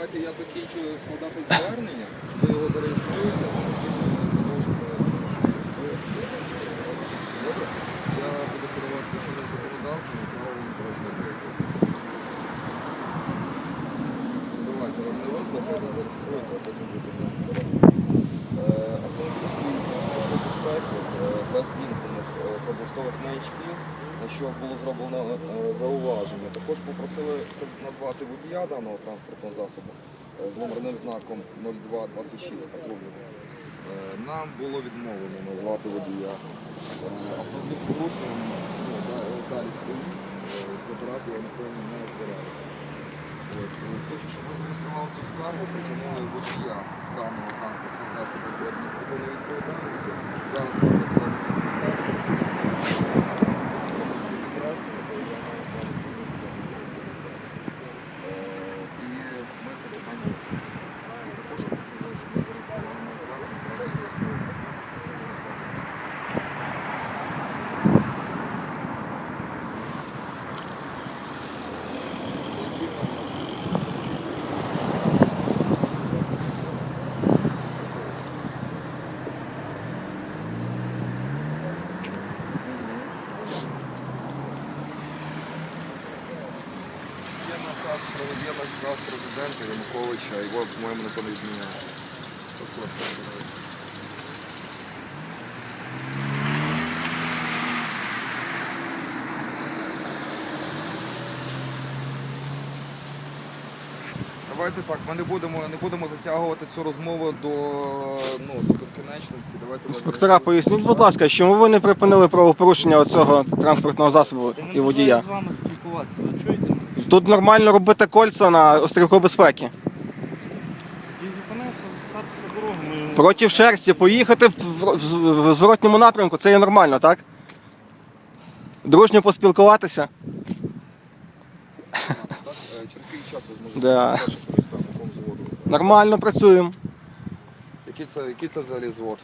Давайте я закінчу складати звернення, ви його зареєструєте. Добре? Я буду керуватися чинним законодавством і правилами дорожнього не вислухайте, зареєструєте, а потім будемо. Е, Автомобіль стоїть на автомобіль безпеки без вімкнених е, маячків, на що було зроблено е, зауваження. Також попросили назвати водія даного транспортного засобу е, з номерним знаком 0226 патрульного. Е, Нам було відмовлено назвати водія. Автомобіль порушив, ну, далі стоїть, фотографії я напевно не розбирається. Е, хочу, щоб ви зареєстрували цю скаргу, притягнули водія даного транспортного засобу до адміністративної відповідальності. Зараз виконуєте місце старшого. І ми це питання закінчимо. І також я хочу, щоб ви зареєстрували на звернення, треба зареєструвати. Наказ про президента Януковича, його, по-моєму, ніхто не. Також розбирається. Давайте так, ми не будемо, не будемо затягувати цю розмову до, ну, до безкінечності. Давайте ми Інспектора, поясніть, будь ласка, чому ви не припинили правопорушення оцього транспортного засобу і не водія? бажаю з вами спілкуватися, ви чуєте? Тут нормально робити кольця на острівку безпеки. Проти шерсті поїхати в, зворотньому напрямку, це є нормально, так? Дружньо поспілкуватися. Через скільки часу по якому заводу? Нормально працюємо. Який це, який це взагалі звод?